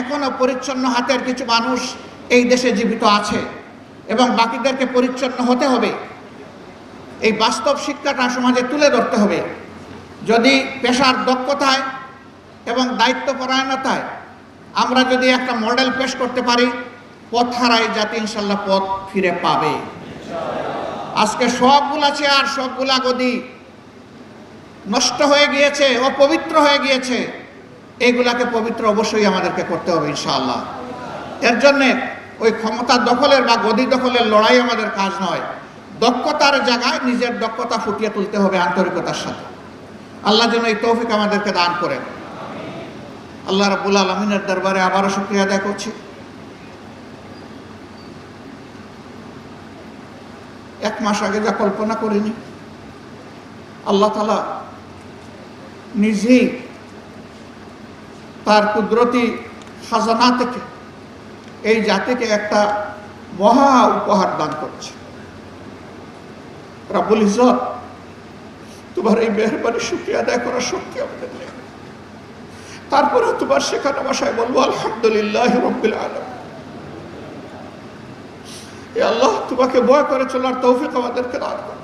এখনও পরিচ্ছন্ন হাতের কিছু মানুষ এই দেশে জীবিত আছে এবং বাকিদেরকে পরিচ্ছন্ন হতে হবে। এই বাস্তব শিক্ষাটা সমাজে তুলে ধরতে হবে। যদি পেশার দক্ষতায় এবং দায়িত্বপরায়ণতায় আমরা যদি একটা মডেল পেশ করতে পারি, পথ হারাই জাতি ইনশাল্লাহ পথ ফিরে পাবে। আজকে সবগুলা চেয়ার, সবগুলা গদি নষ্ট হয়ে গিয়েছে, অপবিত্র হয়ে গিয়েছে। এইগুলাকে পবিত্র অবশ্যই আমাদেরকে করতে হবে, ইনশাআল্লাহ। এর জন্যে ওই ক্ষমতা দখলের বা গদি দখলের লড়াই আমাদের কাজ নয়। দক্ষতার জায়গায় নিজের দক্ষতা ফুটিয়ে তুলতে হবে আন্তরিকতার সাথে। আল্লাহ যেন এই তৌফিক আমাদেরকে দান করেন। আল্লাহ রাবুল আলমিনের দরবারে আবারও শুক্রিয়া আদায় করছি। এক মাস আগে যা কল্পনা করিনি, আল্লাহ তালা নিজেই তার কুদরতি খাজানা থেকে এই জাতিকে একটা মহা উপহার দান করছে। রাবুল ইজত তোমার এই মেহরবানি শুক্রিয়া আদায় করার শক্তি আমাদের নেই। তারপরে তোমার শেখানো ভাষায় বলব, আলহামদুলিল্লাহ আলম এ আল্লাহ তোমাকে ভয় করে চলার তৌফিক আমাদেরকে দান করো।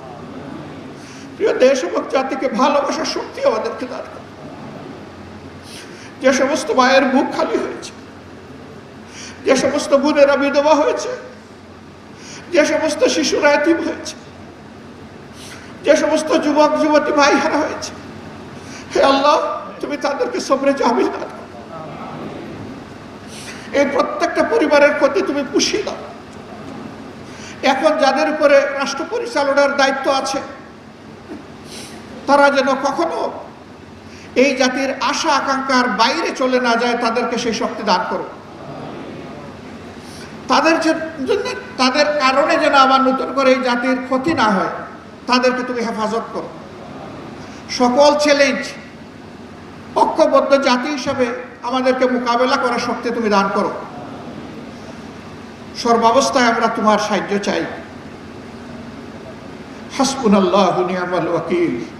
প্রিয় দেশ এবং জাতিকে ভালোবাসার শক্তি আমাদেরকে দান করো। যে সমস্ত মায়ের মুখ খালি হয়েছে, যে সমস্ত বোনেরা বিধবা হয়েছে, যে সমস্ত শিশুরা এতিম হয়েছে, যে সমস্ত যুবক, যুবতী ভাই হারা হয়েছে, হে আল্লাহ, তুমি তাদেরকে সবরে জামিল দান এই প্রত্যেকটা পরিবারের ক্ষতি তুমি পুষিয়ে দাও। এখন যাদের উপরে রাষ্ট্র পরিচালনার দায়িত্ব আছে, তারা যেন কখনো এই জাতির আশা, আকাঙ্ক্ষার বাইরে চলে না যায়, তাদেরকে সেই শক্তি দান করো। তাদের জন্য তাদের কারণে যেন আবার নতুন করে এই জাতির ক্ষতি না হয়, তাদেরকে তুমি হেফাজত করো। সকল চ্যালেঞ্জ ঐক্যবদ্ধ জাতি হিসাবে আমাদেরকে মোকাবেলা করার শক্তি তুমি দান করো। সর্বাবস্থায় আমরা তোমার সাহায্য চাই। হাসবুনাল্লাহ নিয়ামাল ওয়াকিল।